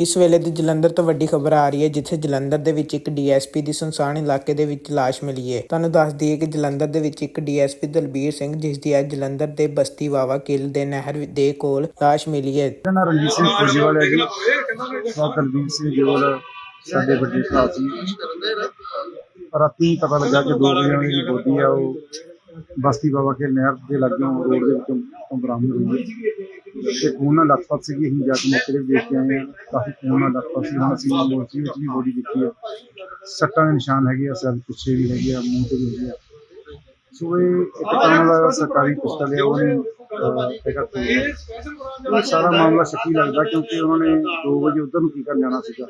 ਇਸ ਵੇਲੇ ਦੀ ਜਲੰਧਰ ਤੋਂ ਵੱਡੀ ਖਬਰ ਆ ਰਹੀ ਹੈ, ਜਿੱਥੇ ਜਲੰਧਰ ਦੇ ਵਿੱਚ ਇੱਕ ਡੀਐਸਪੀ ਦੀ ਸੁਨਸਾਨ ਇਲਾਕੇ ਦੇ ਵਿੱਚ ਲਾਸ਼ ਮਿਲੀ ਹੈ। ਤੁਹਾਨੂੰ ਦੱਸ ਦਈਏ ਕਿ ਜਲੰਧਰ ਦੇ ਵਿੱਚ ਇੱਕ ਡੀਐਸਪੀ ਦਲਬੀਰ ਸਿੰਘ, ਜਿਸ ਦੀ ਅੱਜ ਜਲੰਧਰ ਦੇ ਬਸਤੀ ਵਾਵਾ ਕਿਲ ਦੇ ਨਹਿਰ ਦੇ ਕੋਲ ਲਾਸ਼ ਮਿਲੀ ਹੈ। ਮੇਰਾ ਨਾਮ ਰਣਜੀਤ ਸਿੰਘ ਫੌਜੀਵਾਲ ਹੈ ਜੀ। ਸਰ ਦਲਬੀਰ ਸਿੰਘ ਜੋਲ, ਸਾਡੇ ਵੱਡੇ ਭਰਾ ਸੀ। ਰਾਤੀ ਪਤਾ ਲੱਗਾ ਕਿ ਦੋ ਵਜੇ ਦੀ ਬੋਡੀ ਆ, ਉਹ ਬਸਤੀ ਬਾਬਾ ਕੇ ਨਹਿਰ ਦੇ ਲਾਗੋਂ ਰੋਡ ਦੇ ਵਿੱਚੋਂ ਬਰਾਮਦ ਹੋਈ। ਤੇ ਖੂਨ ਨਾਲ ਲੱਥਪੱਥ ਸੀਗੀ, ਅਸੀਂ ਜਾ ਕੇ ਮੌਕੇ ਤੇ ਦੇਖ ਕੇ ਆਏ ਹਾਂ। ਕਾਫੀ ਖੂਨ ਨਾਲ ਲੱਥਪੱਥ ਸੀ, ਹੁਣ ਅਸੀਂ ਮੋਰਚੀ ਵਿੱਚ ਵੀ ਬੋਡੀ ਦੇਖੀ ਹੈ। ਸੱਟਾਂ ਦੇ ਨਿਸ਼ਾਨ ਹੈਗੇ ਆ, ਸਿਰ ਪਿੱਛੇ ਵੀ ਹੈਗੇ ਆ, ਮੂੰਹ ਤੇ ਵੀ ਹੈਗੇ ਆ। ਸੋ ਇਹ ਇੱਕ ਤਰ੍ਹਾਂ ਦਾ ਸਰਕਾਰੀ ਪਿਸਤਲ ਹੈ ਉਹਨੇ ਹੈਗਾ ਇਹ ਸਾਰਾ ਮਾਮਲਾ ਸ਼ੱਕੀ ਲੱਗਦਾ ਕਿਉਂਕਿ ਉਹਨਾਂ ਨੇ 2 ਵਜੇ ਉਧਰ ਨੂੰ ਕੀ ਕਰਨ ਜਾਣਾ ਸੀਗਾ।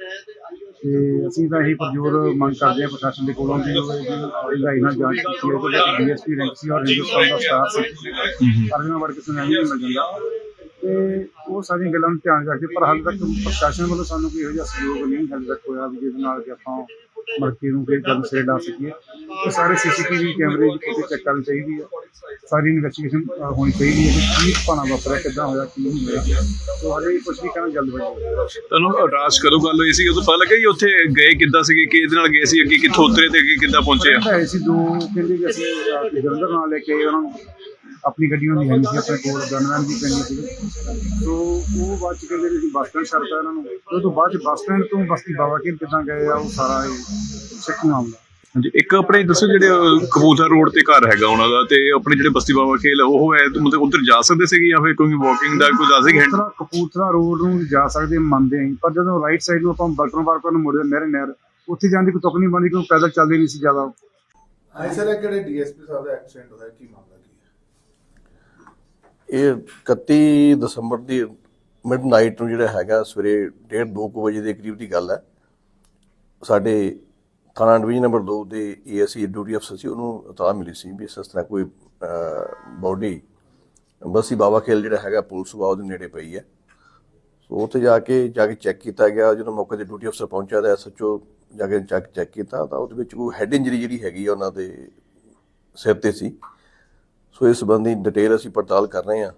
ਤੇ ਅਸੀਂ ਤਾਂ ਇਹੀ ਪ੍ਰਜੋਰ ਮੰਗ ਕਰਦੇ ਹਾਂ ਪ੍ਰਸ਼ਾਸਨ ਦੇ ਕੋਲੋਂ ਵੀ ਇਹਦੀ ਨਾਲ ਜਾਂਚ ਕੀਤੀ ਹੈ ਕਿ ਡੀਐਸਪੀ ਰੈਂਕ ਸੀ ਔਰ ਹਿੰਦੁਸਤਾਨ ਦਾ ਸਟਾਫ ਸੀ। ਪਰ ਇਹਨਾਂ ਵਰਗੇ ਕਿਸੇ ਨੂੰ ਨਹੀਂ ਮਿਲ ਜਾਂਦਾ ਤੇ ਉਹ ਸਾਰੀਆਂ ਗੱਲਾਂ ਨੂੰ ਧਿਆਨ ਰੱਖਦੇ ਪਰ ਹਾਲੇ ਤੱਕ ਪ੍ਰਸ਼ਾਸਨ ਵੱਲੋਂ ਸਾਨੂੰ ਕੋਈ ਇਹੋ ਜਿਹਾ ਸਹਿਯੋਗ ਨਹੀਂ ਹਾਲੇ ਤੱਕ ਹੋਇਆ ਵੀ ਜਿਹਦੇ ਨਾਲ ਕਿ ਆਪਾਂ ਮਰਕੇ ਨੂੰ ਕੋਈ ਗੱਲ ਸਿਰੇ ਲਾ ਸਕੀਏ। ਤੇ ਸਾਰੇ ਸੀਸੀਟੀਵੀ ਕੈਮਰੇ ਦੀ ਫੁਟੇਜ ਚੈੱਕ ਕਰਨੀ ਚਾਹੀਦੀ ਹੈ। ਸਾਰੀ ਇਨਵੈਸਟੀਗੇਸ਼ਨ ਹੋਣੀ ਚਾਹੀਦੀ ਹੈ ਕਿ ਕੀ ਭਾਣਾ ਵਾਪਰਿਆ ਕਿੱਦਾਂ ਹੋਇਆ ਕੀ ਨਹੀਂ ਹੋਇਆ। ਸੋ ਹਾਲੇ ਕੁਝ ਵੀ ਕਹਿਣਾ ਜਲਦਬਾਜ਼ੀ ਹੈ ਤੁਹਾਨੂੰ ਅਡਰਾਸ ਕਦੋਂ ਗੱਲ ਹੋਈ ਸੀ? ਉਦੋਂ ਪਤਾ ਲੱਗਾ ਜੀ ਉੱਥੇ ਗਏ ਕਿੱਦਾਂ ਸੀਗੇ ਕਿਹਦੇ ਨਾਲ ਗਏ ਸੀ ਅੱਗੇ ਕਿੱਥੋਂ ਉਤਰੇ ਤੇ ਅੱਗੇ ਕਿੱਦਾਂ ਪਹੁੰਚੇ ਆ? ਕਹਿੰਦਾ ਹੈ ਸੀ ਦੋ ਕਹਿੰਦੇ ਕਿ ਅਸੀਂ ਜਲੰਧਰ ਨਾਲ ਲੈ ਕੇ ਉਹਨਾਂ ਨੂੰ। ਆਪਣੀ ਗੱਡੀ ਹੁੰਦੀ ਹੈ ਨਹੀਂ ਸੀ ਆਪਣੇ ਕੋਲ ਗਨਮੈਨ ਵੀ ਪੈਂਦੀ ਸੀ। ਸੋ ਉਹ ਬਾਅਦ ਚ ਕਹਿੰਦੇ ਵੀ ਬੱਸ ਸਟੈਂਡ ਛੱਡਤਾ ਇਹਨਾਂ ਨੂੰ। ਉਹ ਤੋਂ ਬਾਅਦ ਚ ਬੱਸ ਸਟੈਂਡ ਤੋਂ ਬਸਤੀ ਬਾਬਾ ਕੀ ਕਿੱਦਾਂ ਗਏ ਆ ਉਹ ਸਾਰਾ ਇਹ ਸ਼ੱਕੀ ਮਾਮਲਾ। ਹਾਂਜੀ ਇੱਕ ਆਪਣੇ ਦੱਸੋ ਜਿਹੜੇ ਕਪੂਰਥਲਾ ਰੋਡ ਤੇ ਘਰ ਹੈਗਾ ਉਹਨਾਂ ਦਾ ਤੇ ਆਪਣੇ ਜਿਹੜੇ ਬਸਤੀ ਬਾਬਾ ਖੇਲ ਉਹ ਹੈ ਮਤਲਬ ਉਧਰ ਜਾ ਸਕਦੇ ਸੀਗੇ ਜਾਂ ਫਿਰ ਕੋਈ ਵਾਕਿੰਗ ਦਾ ਕੋਈ ਦੱਸ ਸੀਗੇ? ਕਪੂਰਥਲਾ ਕਪੂਰਥਲਾ ਰੋਡ ਨੂੰ ਜਾ ਸਕਦੇ ਮੰਨਦੇ ਜੀ। ਪਰ ਜਦੋਂ ਰਾਈਟ ਸਾਈਡ ਨੂੰ ਆਪਾਂ ਬਲਟਨ ਪਾਰਕ ਨੂੰ ਮੁੜਦੇ ਨਹਿਰ ਨਹਿਰ ਉੱਥੇ ਜਾਣ ਦੀ ਕੋਈ ਤੁਕ ਨਹੀਂ ਬਣਦੀ ਕਿਉਂਕਿ ਪੈਦਲ ਚੱਲਦੇ ਨਹੀਂ ਸੀ ਜ਼ਿਆਦਾ। ਆਈ ਸਰ ਇਹ ਕਿਹੜੇ ਡੀਐਸਪੀ ਸਾਹਿਬ ਦਾ ਐਕਸੀਡੈਂਟ ਹੋਇਆ ਕੀ ਮਾਮਲਾ? ਇਹ 31 ਦਸੰਬਰ ਦੀ ਮਿਡਨਾਈਟ ਨੂੰ ਜਿਹੜਾ ਹੈਗਾ, ਸਵੇਰੇ 1:30 2 ਵਜੇ ਦੇ ਕਰੀਬ ਦੀ ਗੱਲ ਹੈ। ਸਾਡੇ ਥਾਣਾ ਡਿਵੀਜ਼ਨ ਨੰਬਰ 2 ਦੇ ਏਐਸਸੀ ਡਿਊਟੀ ਅਫਸਰ ਸੀ, ਉਹਨੂੰ ਇਤਲਾਹ ਮਿਲੀ ਸੀ ਵੀ ਇਸ ਤਰ੍ਹਾਂ ਕੋਈ ਬੋਡੀ ਬਸੀ ਬਾਬਾ ਖੇਲ ਜਿਹੜਾ ਹੈਗਾ, ਪੁਲਿਸ ਵਾ ਉਹਦੇ ਨੇੜੇ ਪਈ ਹੈ। ਸੋ ਉੱਥੇ ਜਾ ਕੇ ਜਾ ਕੇ ਚੈੱਕ ਕੀਤਾ ਗਿਆ, ਜਦੋਂ ਮੌਕੇ ਤੇ ਡਿਊਟੀ ਅਫਸਰ ਪਹੁੰਚਿਆ ਤਾਂ ਐਸਐਚਓ ਜਾ ਕੇ ਚੈੱਕ ਚੈੱਕ ਕੀਤਾ ਤਾਂ ਉਹਦੇ ਵਿੱਚ ਕੋਈ ਹੈਡ ਇੰਜਰੀ ਜਿਹੜੀ ਹੈਗੀ ਆ, ਉਹਨਾਂ ਦੇ ਸਿਰ ਤੇ ਸੀ। ਸੋ ਇਸ ਸੰਬੰਧੀ ਡਿਟੇਲ ਅਸੀਂ ਪੜਤਾਲ ਕਰ ਰਹੇ ਹਾਂ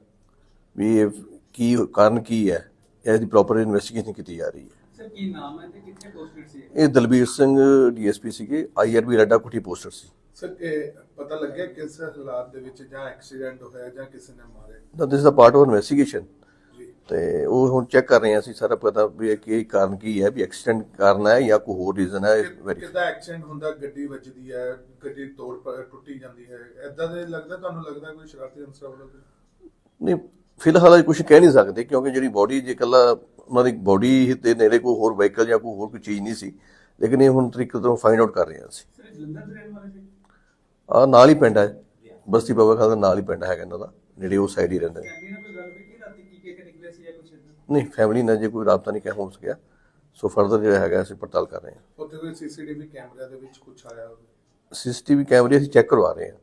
ਵੀ ਇਹ ਕੀ ਕਾਰਨ ਕੀ ਹੈ ਇਸ ਦੀ ਪ੍ਰੋਪਰ ਇਨਵੈਸਟੀਗੇਸ਼ਨ ਕੀਤੀ ਜਾ ਰਹੀ ਹੈ। ਸਰ ਕੀ ਨਾਮ ਹੈ ਤੇ ਕਿੱਥੇ ਪੋਸਟਡ ਸੀ? ਇਹ ਦਲਬੀਰ ਸਿੰਘ ਡੀਐਸਪੀ ਸੀਗੇ ਆਈਆਰਬੀ ਰੱਡਾ ਕੁੱਟੀ ਪੋਸਟਰ ਸੀ। ਸਰ ਇਹ ਪਤਾ ਲੱਗਿਆ ਕਿਸ ਹਾਲਾਤ ਦੇ ਵਿੱਚ ਜਾਂ ਐਕਸੀਡੈਂਟ ਹੋਇਆ ਜਾਂ ਕਿਸੇ ਨੇ ਮਾਰੇ ਤਾਂ ਦਿਸ ਦਾ ਪਾਰਟ ਆਫ ਇਨਵੈਸਟੀਗੇਸ਼ਨ ਤੇ ਉਹ ਹੁਣ ਚੈੱਕ ਕਰ ਰਹੇ ਹਾਂ ਅਸੀਂ ਸਾਰਾ ਪਤਾ ਵੀ ਇਹ ਕੀ ਕਾਰਨ ਕੀ ਹੈ ਵੀ ਐਕਸੀਡੈਂਟ ਕਾਰਨ ਹੈ ਜਾਂ ਕੋਈ ਹੋਰ ਰੀਜ਼ਨ ਹੈ ਵੈਰੀ ਕਿਦਾਂ ਐਕਸੀਡੈਂਟ ਹੁੰਦਾ ਗੱਡੀ ਵੱਜਦੀ ਹੈ ਗੱਡੀ ਤੋੜ ਟੁੱਟੀ ਜਾਂਦੀ ਹੈ ਐਦਾਂ ਦੇ ਲੱਗਦਾ ਤੁਹਾਨੂੰ ਲੱਗਦਾ ਕੋਈ ਸ਼ਰਾਰਤੀ ਅੰਸਰ ਕੋਈ? ਨਹੀਂ ਫਿਲਹਾਲ ਕੁਝ ਕਹਿ ਨਹੀਂ ਸਕਦੇ ਕਿਉਂਕਿ ਜਿਹੜੀ ਬੋਡੀ ਜੇ ਇਕੱਲਾ ਉਹਨਾਂ ਦੀ ਬੋਡੀ ਦੇ ਨੇੜੇ ਕੋਈ ਹੋਰ ਵਹੀਕਲ ਜਾਂ ਕੋਈ ਹੋਰ ਕੋਈ ਚੀਜ਼ ਨਹੀਂ ਸੀ ਲੇਕਿਨ ਇਹ ਹੁਣ ਤਰੀਕੇ ਤੋਂ ਫਾਈਂਡ ਆਊਟ ਕਰ ਰਹੇ ਹਾਂ ਅਸੀਂ। ਸਰ ਜਲੰਧਰ ਦੇ ਰਹਿਣ ਵਾਲੇ ਸੀ? ਆ ਨਾਲ ਹੀ ਪਿੰਡ ਹੈ ਬਸਤੀ ਬਾਬਾ ਖਾਨ ਦਾ ਨਾਲ ਹੀ ਪਿੰਡ ਹੈਗਾ ਇਹਨਾਂ ਦਾ ਨੇੜੇ ਉਹ ਸਾਈਡ ਹੀ ਰਹਿੰਦੇ ਨੇ ਫੈਮਿਲੀ ਨਾਲ ਕੋਈ ਗੱਲ ਹੋਈ ਕਿ ਰਾਤੀ ਕੀ ਕਹਿ ਕੇ ਨਿਕਲੇ ਸੀ ਜਾਂ ਕੁਛ ਏਦਾਂ? ਨਹੀਂ ਫੈਮਿਲੀ ਨਾਲ ਜੇ ਕੋਈ ਰਾਬਤਾ ਨਹੀਂ ਕਹਿ ਹੋ ਸਕਿਆ। ਸੋ ਫਰਦਰ ਜਿਹੜਾ ਹੈਗਾ ਅਸੀਂ ਪੜਤਾਲ ਕਰ ਰਹੇ ਹਾਂ। ਉੱਥੇ ਕੋਈ ਸੀਸੀਟੀਵੀ ਕੈਮਰਿਆਂ ਦੇ ਵਿੱਚ ਕੁਝ ਆਇਆ ਹੋਵੇ? ਸੀਸੀਟੀਵੀ ਕੈਮਰੇ ਅਸੀਂ ਚੈੱਕ ਕਰਵਾ ਰਹੇ ਹਾਂ।